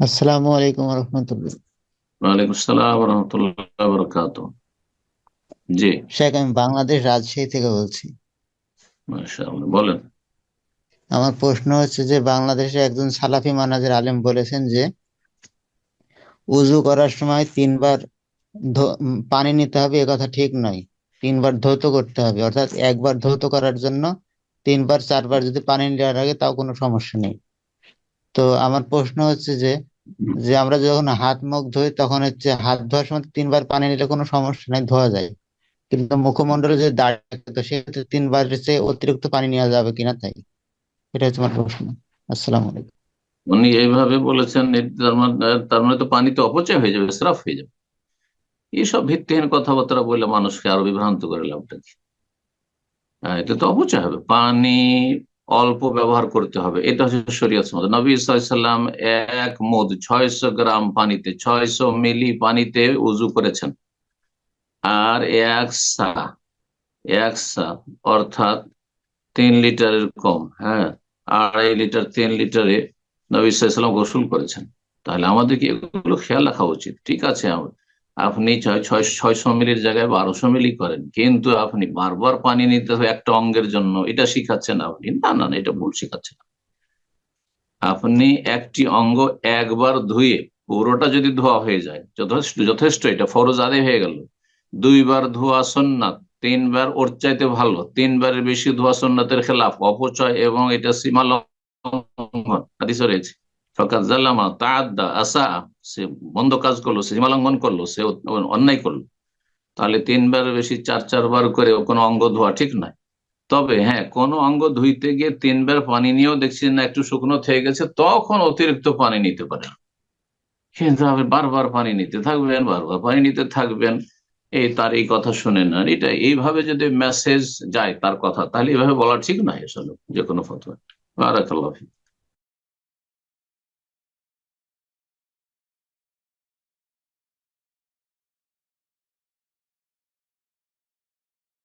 আসসালামু আলাইকুম রহমতুল্লাহ ওয়ালাইকুম আসসালাম রহমতুল্লাহ বরকাত জি। শেখ আমি বাংলাদেশ রাজশাহী থেকে বলছি। বলেন। আমার প্রশ্ন হচ্ছে যে বাংলাদেশে একজন সালাফি মানাজের আলেম বলেছেন যে উজু করার সময় তিনবার পানি নিতে হবে এ কথা ঠিক নয়। তিনবার ধৌত করতে হবে অর্থাৎ একবার ধৌত করার জন্য তিনবার চারবার যদি পানি নেওয়ার আগে তাও কোনো সমস্যা নেই। তো আমার প্রশ্ন হচ্ছে যে যে আমরা যখন হাত মুখ ধুই, তখন হচ্ছে হাত ধোয়ার সময় তিনবার পানি নিলে কোনো সমস্যা নাই, ধোয়া যায়। কিন্তু মুখমণ্ডলে যদি দাঁড়িয়ে তো সেক্ষেত্রে তিনবারের চেয়ে অতিরিক্ত পানি নেওয়া যাবে কিনা তাই? এটা হচ্ছে আমার প্রশ্ন। আসসালামু আলাইকুম। উনি এইভাবে বলেছেন তার মানে তো পানি তো অপচয় হয়ে যাবে শ্রাফ হয়ে যাবে। এইসব ভিত্তিহীন কথাবার্তা বলে মানুষকে আরও বিভ্রান্ত করে লাভটা কি? এটা তো অপচয় হবে। পানি অল্প ব্যবহার করতে হবে। এটা হচ্ছে শরীয়ত মত। নবী সাল্লাম এক মদ ছয়শো গ্রাম পানিতে, ছয়শো মিলি পানিতে উজু করেছেন। আর এক সা এক সা অর্থাৎ তিন লিটারের কম হ্যাঁ? আড়াই লিটার, তিন লিটারে নবী সাল্লাম গোসল করেছেন। তাহলে আমাদেরকে এগুলো খেয়াল রাখা উচিত। ঠিক আছে আপনি ছয় ছয়, ছয়শো মিলির জায়গায় বারোশো মিলি করেন। কিন্তু আপনি বারবার পানি নিতে হবে একটা অঙ্গের জন্য, এটা শিখাচ্ছেন আপনি। না না এটা ভুল শিখাচ্ছেন। আপনি একটি অঙ্গ একবার ধুয়ে পুরোটা যদি ধোয়া হয়ে যায়, যথেষ্ট যথেষ্ট এটা, ফরজ আদায় হয়ে গেল। দুইবার ধোয়া সন্ন্যাত তিনবার ওর চাইতে ভালো, তিনবারের বেশি ধোয়া সন্ন্যাতের খেলাফ, অপচয় এবং এটা সীমা লঙ্ঘন হাদিসে রয়েছে ফকাত জাল্লামা আসা সে বন্ধ কাজ করল, সে সীমা লঙ্ঘন করল, সে অন্যায় করল। তাহলে তিনবার বেশি চার, চারবার করে কোনো অঙ্গ ধোয়া ঠিক নয়। তবে হ্যাঁ কোনো অঙ্গ ধুইতে গিয়ে তিনবার পানি নিয়েও দেখছি না, একটু শুকনো থেকে গেছে, তখন অতিরিক্ত পানি নিতে পারে কিন্তু আপনি বারবার পানি নিতে থাকবেন, বারবার পানি নিতে থাকবেন, এই তার এই কথা শুনে না এটা এইভাবে যদি মেসেজ যায় তার কথা, তাহলে এইভাবে বলা ঠিক নয় আসলে, যে কোনো ফতোয়া। বারাকাল্লাহ।